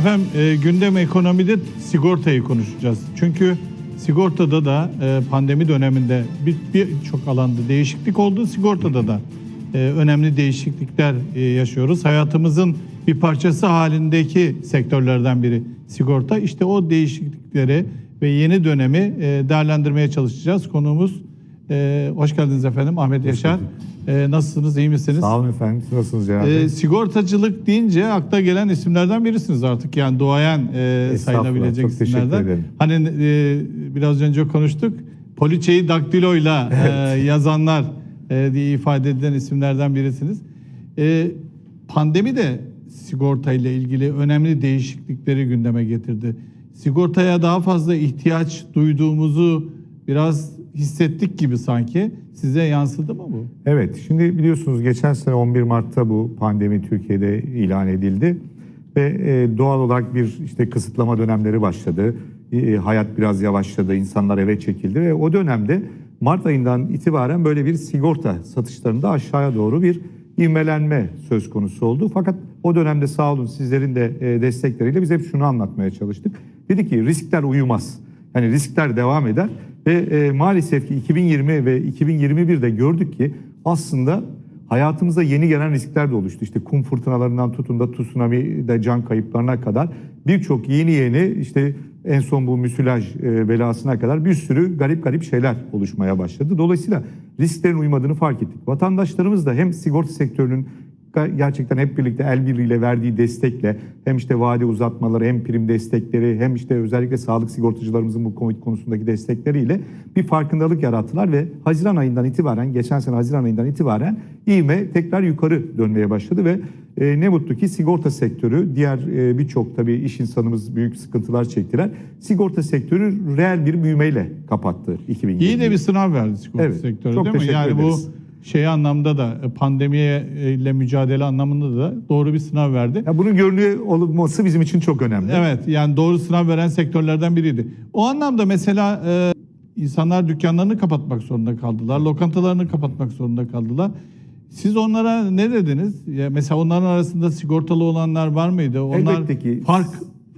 Efendim e, gündem ekonomide sigortayı konuşacağız. Çünkü sigortada da e, pandemi döneminde bir- birçok alanda değişiklik oldu. Sigortada da e, önemli değişiklikler e, yaşıyoruz. Hayatımızın bir parçası halindeki sektörlerden biri sigorta. İşte o değişiklikleri ve yeni dönemi e, değerlendirmeye çalışacağız. Konuğumuz e, hoş geldiniz efendim Ahmet Yaşar. E, nasılsınız, iyi misiniz? Sağ olun efendim. Siz nasılsınız Cenab E, Bey? sigortacılık deyince akla gelen isimlerden birisiniz artık. Yani duayen e, Estağfurullah, sayılabilecek çok teşekkür isimlerden. ederim. Hani e, biraz önce konuştuk. Poliçeyi daktiloyla e, yazanlar e, diye ifade edilen isimlerden birisiniz. E, pandemi de sigorta ile ilgili önemli değişiklikleri gündeme getirdi. Sigortaya daha fazla ihtiyaç duyduğumuzu biraz hissettik gibi sanki. Size yansıdı mı bu? Evet, şimdi biliyorsunuz geçen sene 11 Mart'ta bu pandemi Türkiye'de ilan edildi ve e, doğal olarak bir işte kısıtlama dönemleri başladı. E, hayat biraz yavaşladı, insanlar eve çekildi ve o dönemde Mart ayından itibaren böyle bir sigorta satışlarında aşağıya doğru bir ivmelenme söz konusu oldu. Fakat o dönemde sağ olun sizlerin de e, destekleriyle biz hep şunu anlatmaya çalıştık. Dedi ki riskler uyumaz. Yani riskler devam eder ve e, maalesef ki 2020 ve 2021'de gördük ki aslında hayatımıza yeni gelen riskler de oluştu. İşte kum fırtınalarından tutun da tsunami'de can kayıplarına kadar birçok yeni yeni işte en son bu müsilaj e, belasına kadar bir sürü garip garip şeyler oluşmaya başladı. Dolayısıyla risklerin uymadığını fark ettik. Vatandaşlarımız da hem sigorta sektörünün gerçekten hep birlikte el birliğiyle verdiği destekle hem işte vade uzatmaları hem prim destekleri hem işte özellikle sağlık sigortacılarımızın bu Covid konusundaki destekleriyle bir farkındalık yarattılar ve Haziran ayından itibaren geçen sene Haziran ayından itibaren ivme tekrar yukarı dönmeye başladı ve e, ne mutlu ki sigorta sektörü diğer e, birçok tabii iş insanımız büyük sıkıntılar çektiler. Sigorta sektörü reel bir büyümeyle kapattı 2020. İyi de bir sınav verdi sigorta Evet, sektörü çok değil mi? Yani ederiz. bu şey anlamda da e, pandemiye ile mücadele anlamında da doğru bir sınav verdi. Ya bunun görünüyor olması bizim için çok önemli. Evet yani doğru sınav veren sektörlerden biriydi. O anlamda mesela e, insanlar dükkanlarını kapatmak zorunda kaldılar. Lokantalarını kapatmak zorunda kaldılar. Siz onlara ne dediniz? Ya mesela onların arasında sigortalı olanlar var mıydı? Onlar Elbette ki. fark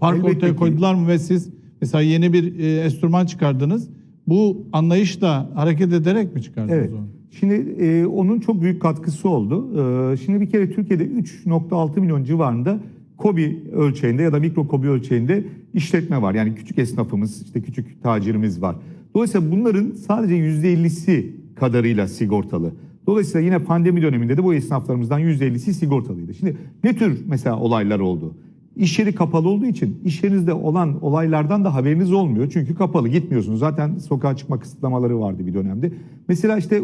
fark Elbette ortaya ki. koydular mı ve siz mesela yeni bir e, enstrüman çıkardınız. Bu anlayışla hareket ederek mi çıkardınız Evet. onu? Şimdi e, onun çok büyük katkısı oldu. E, şimdi bir kere Türkiye'de 3.6 milyon civarında KOBİ ölçeğinde ya da mikro KOBİ ölçeğinde işletme var. Yani küçük esnafımız, işte küçük tacirimiz var. Dolayısıyla bunların sadece %50'si kadarıyla sigortalı. Dolayısıyla yine pandemi döneminde de bu esnaflarımızdan %50'si sigortalıydı. Şimdi ne tür mesela olaylar oldu? İş yeri kapalı olduğu için iş yerinizde olan olaylardan da haberiniz olmuyor. Çünkü kapalı gitmiyorsunuz. Zaten sokağa çıkma kısıtlamaları vardı bir dönemde. Mesela işte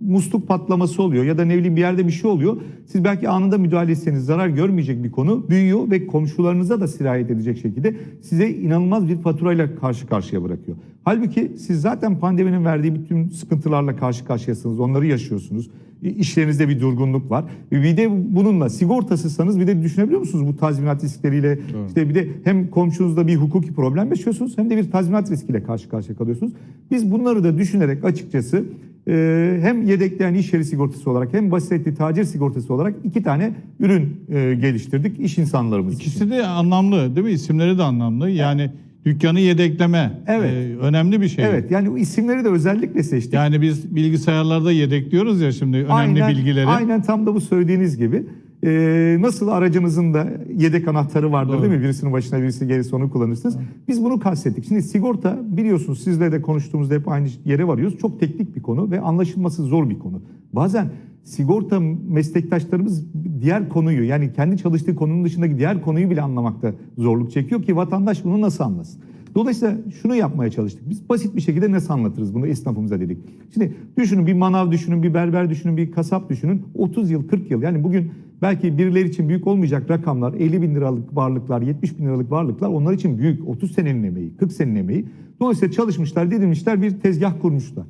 musluk patlaması oluyor ya da ne bileyim bir yerde bir şey oluyor. Siz belki anında müdahale etseniz zarar görmeyecek bir konu büyüyor ve komşularınıza da sirayet edecek şekilde size inanılmaz bir faturayla karşı karşıya bırakıyor. Halbuki siz zaten pandeminin verdiği bütün sıkıntılarla karşı karşıyasınız. Onları yaşıyorsunuz. İşlerinizde bir durgunluk var. Bir de bununla sigortasızsanız bir de düşünebiliyor musunuz bu tazminat riskleriyle? İşte bir de hem komşunuzda bir hukuki problem yaşıyorsunuz hem de bir tazminat riskiyle karşı karşıya kalıyorsunuz. Biz bunları da düşünerek açıkçası e, hem yedekleyen iş yeri sigortası olarak hem basitli tacir sigortası olarak iki tane ürün e, geliştirdik iş insanlarımız için. İkisi de anlamlı değil mi? İsimleri de anlamlı. Yani dükkanı yedekleme Evet. e, önemli bir şey. Evet yani isimleri de özellikle seçtik. Yani biz bilgisayarlarda yedekliyoruz ya şimdi önemli bilgileri. Aynen tam da bu söylediğiniz gibi. Ee, nasıl aracınızın da yedek anahtarı vardır Doğru. değil mi? Birisinin başına birisi gerisi onu kullanırsınız. Biz bunu kastettik. Şimdi sigorta biliyorsunuz sizle de konuştuğumuzda hep aynı yere varıyoruz. Çok teknik bir konu ve anlaşılması zor bir konu. Bazen sigorta meslektaşlarımız diğer konuyu yani kendi çalıştığı konunun dışındaki diğer konuyu bile anlamakta zorluk çekiyor ki vatandaş bunu nasıl anlasın? Dolayısıyla şunu yapmaya çalıştık. Biz basit bir şekilde nasıl anlatırız bunu esnafımıza dedik. Şimdi düşünün bir manav düşünün, bir berber düşünün, bir kasap düşünün. 30 yıl, 40 yıl yani bugün belki birileri için büyük olmayacak rakamlar 50 bin liralık varlıklar, 70 bin liralık varlıklar onlar için büyük. 30 senenin emeği, 40 senenin emeği. Dolayısıyla çalışmışlar, didinmişler bir tezgah kurmuşlar.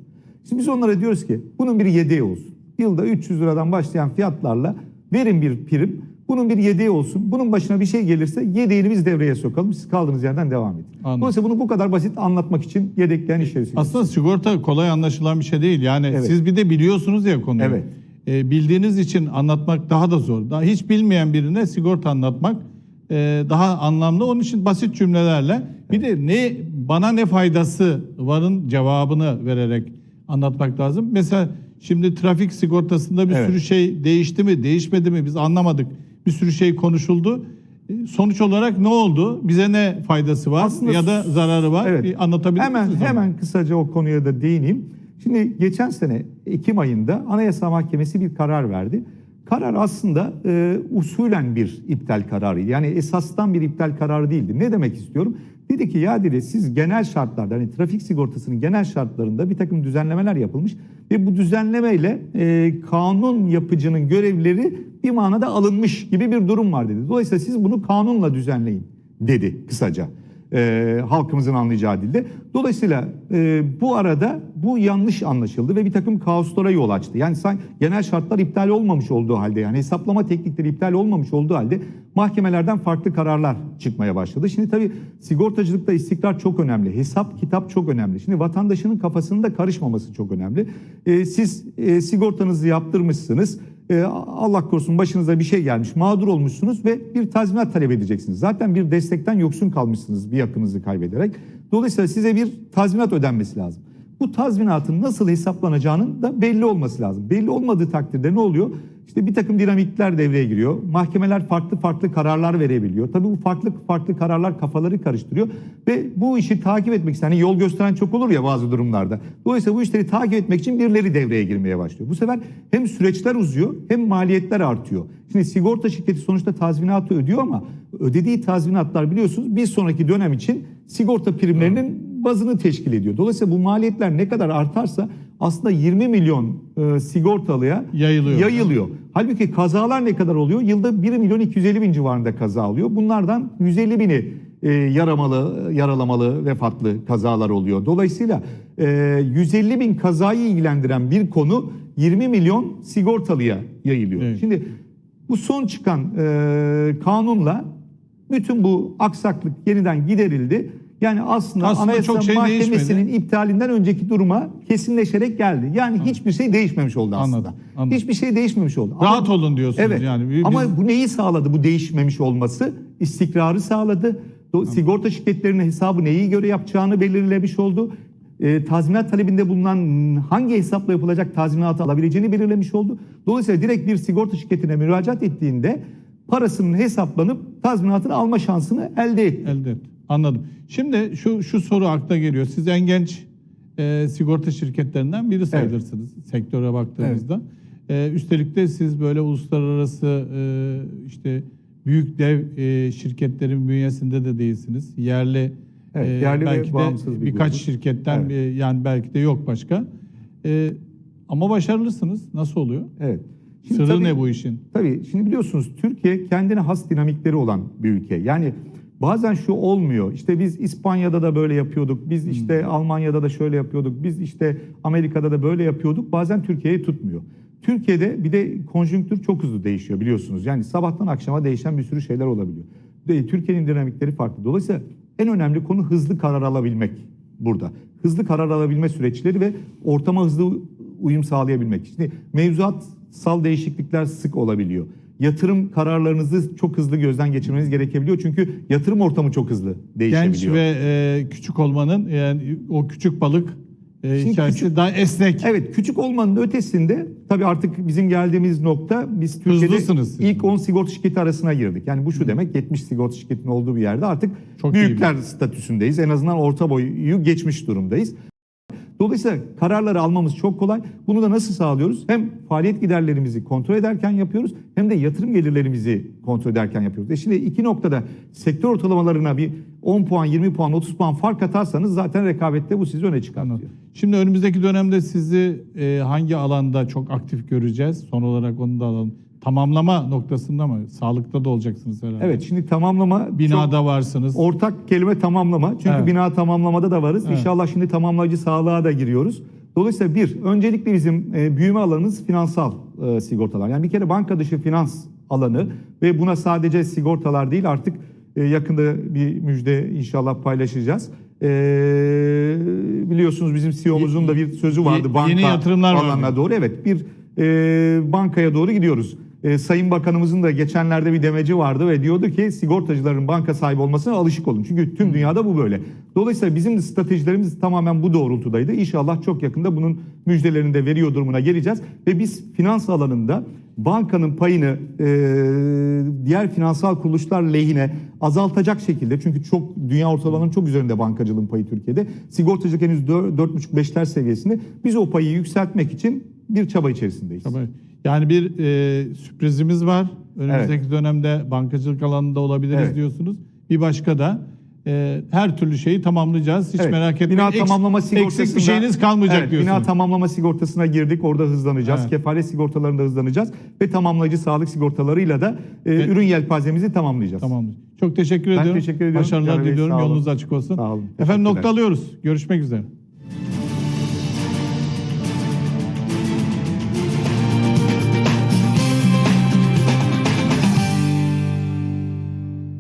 Şimdi biz onlara diyoruz ki bunun bir yedeği olsun. Yılda 300 liradan başlayan fiyatlarla verin bir prim. Bunun bir yedeği olsun. Bunun başına bir şey gelirse yedeğini biz devreye sokalım. Siz kaldığınız yerden devam edin. Anladım. Dolayısıyla bunu bu kadar basit anlatmak için yedekleyen iş yeri sigortası. Aslında sigorta kolay anlaşılan bir şey değil. Yani Evet. siz bir de biliyorsunuz ya konuyu. Evet. E, bildiğiniz için anlatmak daha da zor. Daha hiç bilmeyen birine sigorta anlatmak e, daha anlamlı. Onun için basit cümlelerle bir de ne bana ne faydası varın cevabını vererek anlatmak lazım. Mesela şimdi trafik sigortasında bir Evet. sürü şey değişti mi, değişmedi mi biz anlamadık. Bir sürü şey konuşuldu. Sonuç olarak ne oldu? Bize ne faydası var Aslında ya da zararı var? Evet. Bir anlatabilir hemen, misiniz? onu? Hemen kısaca o konuya da değineyim. Şimdi geçen sene Ekim ayında Anayasa Mahkemesi bir karar verdi. Karar aslında e, usulen bir iptal kararıydı. Yani esastan bir iptal kararı değildi. Ne demek istiyorum? Dedi ki ya dedi siz genel şartlarda hani trafik sigortasının genel şartlarında bir takım düzenlemeler yapılmış ve bu düzenlemeyle e, kanun yapıcının görevleri bir manada alınmış gibi bir durum var. dedi. Dolayısıyla siz bunu kanunla düzenleyin. dedi kısaca e, halkımızın anlayacağı dilde. Dolayısıyla e, bu arada bu yanlış anlaşıldı ve bir takım kaoslara yol açtı. Yani san- genel şartlar iptal olmamış olduğu halde yani hesaplama teknikleri iptal olmamış olduğu halde mahkemelerden farklı kararlar çıkmaya başladı. Şimdi tabii sigortacılıkta istikrar çok önemli. Hesap kitap çok önemli. Şimdi vatandaşının kafasının da karışmaması çok önemli. E, siz e, sigortanızı yaptırmışsınız. E, Allah korusun başınıza bir şey gelmiş, mağdur olmuşsunuz ve bir tazminat talep edeceksiniz. Zaten bir destekten yoksun kalmışsınız bir yakınınızı kaybederek. Dolayısıyla size bir tazminat ödenmesi lazım. Bu tazminatın nasıl hesaplanacağının da belli olması lazım. Belli olmadığı takdirde ne oluyor? İşte bir takım dinamikler devreye giriyor. Mahkemeler farklı farklı kararlar verebiliyor. Tabii bu farklı farklı kararlar kafaları karıştırıyor. Ve bu işi takip etmek isteyen, hani yol gösteren çok olur ya bazı durumlarda. Dolayısıyla bu işleri takip etmek için birileri devreye girmeye başlıyor. Bu sefer hem süreçler uzuyor hem maliyetler artıyor. Şimdi sigorta şirketi sonuçta tazminatı ödüyor ama ödediği tazminatlar biliyorsunuz bir sonraki dönem için sigorta primlerinin bazını teşkil ediyor. Dolayısıyla bu maliyetler ne kadar artarsa aslında 20 milyon e, sigortalıya Yayılıyor. yayılıyor. Halbuki kazalar ne kadar oluyor? Yılda 1 milyon 250 bin civarında kaza oluyor. Bunlardan 150 bini e, yaramalı, yaralamalı, vefatlı kazalar oluyor. Dolayısıyla e, 150 bin kazayı ilgilendiren bir konu 20 milyon sigortalıya yayılıyor. Evet. Şimdi bu son çıkan e, kanunla bütün bu aksaklık yeniden giderildi. Yani aslında, Aslında Anayasa çok şey Mahkemesi'nin değişmedi. iptalinden önceki duruma kesinleşerek geldi. Yani hiçbir şey değişmemiş oldu aslında. Anladım, anladım. Hiçbir şey değişmemiş oldu. Rahat olun diyorsunuz evet. yani. Biz- Ama bu neyi sağladı bu değişmemiş olması? İstikrarı sağladı. Do- Sigorta şirketlerinin hesabı neyi göre yapacağını belirlemiş oldu. E, tazminat talebinde bulunan hangi hesapla yapılacak tazminatı alabileceğini belirlemiş oldu. Dolayısıyla direkt bir sigorta şirketine müracaat ettiğinde parasının hesaplanıp tazminatını alma şansını elde etti. Elde et. Anladım. Şimdi şu şu soru akla geliyor. Siz en genç e, sigorta şirketlerinden biri sayılırsınız sektöre baktığımızda. E, üstelik de siz böyle uluslararası e, işte büyük dev e, şirketlerin bünyesinde de değilsiniz. Yerli, Evet, e, yerli ve belki de bağımsız bir birkaç grup. şirketten Evet. bir- yani belki de yok başka. E, ama başarılısınız. Nasıl oluyor? Evet. Sırrı tabii- ne bu işin? Tabii şimdi biliyorsunuz Türkiye kendine has dinamikleri olan bir ülke. Yani bazen şu olmuyor. İşte biz İspanya'da da böyle yapıyorduk. Biz işte Almanya'da da şöyle yapıyorduk. Biz işte Amerika'da da böyle yapıyorduk. Bazen Türkiye'ye tutmuyor. Türkiye'de bir de konjonktür çok hızlı değişiyor biliyorsunuz. Yani sabahtan akşama değişen bir sürü şeyler olabiliyor. Türkiye'nin dinamikleri farklı. Dolayısıyla en önemli konu hızlı karar alabilmek burada. Hızlı karar alabilme süreçleri ve ortama hızlı uyum sağlayabilmek. Şimdi mevzuatsal değişiklikler sık olabiliyor. Yatırım kararlarınızı çok hızlı gözden geçirmeniz gerekebiliyor. Çünkü yatırım ortamı çok hızlı değişebiliyor. Genç ve e, küçük olmanın yani o küçük balık e, Şimdi hikayesi küçük- daha esnek. Evet küçük olmanın ötesinde tabii artık bizim geldiğimiz nokta biz Türkiye'de Hızlısınız ilk 10 sigorta şirketi arasına girdik. Yani bu şu demek 70 sigorta şirketinin olduğu bir yerde artık Çok büyükler statüsündeyiz. En azından orta boyu geçmiş durumdayız. Dolayısıyla kararları almamız çok kolay. Bunu da nasıl sağlıyoruz? Hem faaliyet giderlerimizi kontrol ederken yapıyoruz hem de yatırım gelirlerimizi kontrol ederken yapıyoruz. E şimdi iki noktada sektör ortalamalarına bir 10 puan, 20 puan, 30 puan fark atarsanız zaten rekabette bu sizi öne çıkartıyor. Şimdi önümüzdeki dönemde sizi e, hangi alanda çok aktif göreceğiz? Son olarak onu da alalım. Tamamlama noktasında mı? Sağlıkta da olacaksınız herhalde. Evet şimdi tamamlama çok Binada varsınız. ortak kelime tamamlama. Çünkü Evet. bina tamamlamada da varız. Evet. İnşallah şimdi tamamlayıcı sağlığa da giriyoruz. Dolayısıyla bir, öncelikle bizim e, büyüme alanımız finansal e, sigortalar. Yani bir kere banka dışı finans alanı ve buna sadece sigortalar değil artık e, yakında bir müjde inşallah paylaşacağız. E, biliyorsunuz bizim CEO'muzun da bir sözü vardı. Ye- banka yeni yatırımlar var alanına diyor. doğru. Evet bir e, bankaya doğru gidiyoruz. E, Sayın Bakanımızın da geçenlerde bir demeci vardı ve diyordu ki sigortacıların banka sahibi olmasına alışık olun. Çünkü tüm dünyada bu böyle. Dolayısıyla bizim de stratejilerimiz tamamen bu doğrultudaydı. İnşallah çok yakında bunun müjdelerini de veriyor durumuna geleceğiz. Ve biz finans alanında bankanın payını e, diğer finansal kuruluşlar lehine azaltacak şekilde çünkü çok dünya ortalamanın çok üzerinde bankacılığın payı Türkiye'de. Sigortacılık henüz 4,5-5'ler seviyesinde. Biz o payı yükseltmek için bir çaba içerisindeyiz. Tabii. Yani bir e, sürprizimiz var. Önümüzdeki dönemde bankacılık alanında olabiliriz Evet. diyorsunuz. Bir başka da e, her türlü şeyi tamamlayacağız. Hiç Evet, merak etmeyin. Bina tamamlama sigortasında Eksik bir şeyiniz kalmayacak Evet, diyorsunuz. Bina tamamlama sigortasına girdik. Orada hızlanacağız. Evet. Kefalet sigortalarında hızlanacağız ve tamamlayıcı sağlık sigortalarıyla da e, Ve- ürün yelpazemizi tamamlayacağız. Tamamdır. Çok teşekkür Ben ediyorum. teşekkür ediyorum. Başarılar Bey, diliyorum. Yolunuz açık olsun. Sağ olun. Efendim noktalıyoruz. Görüşmek üzere.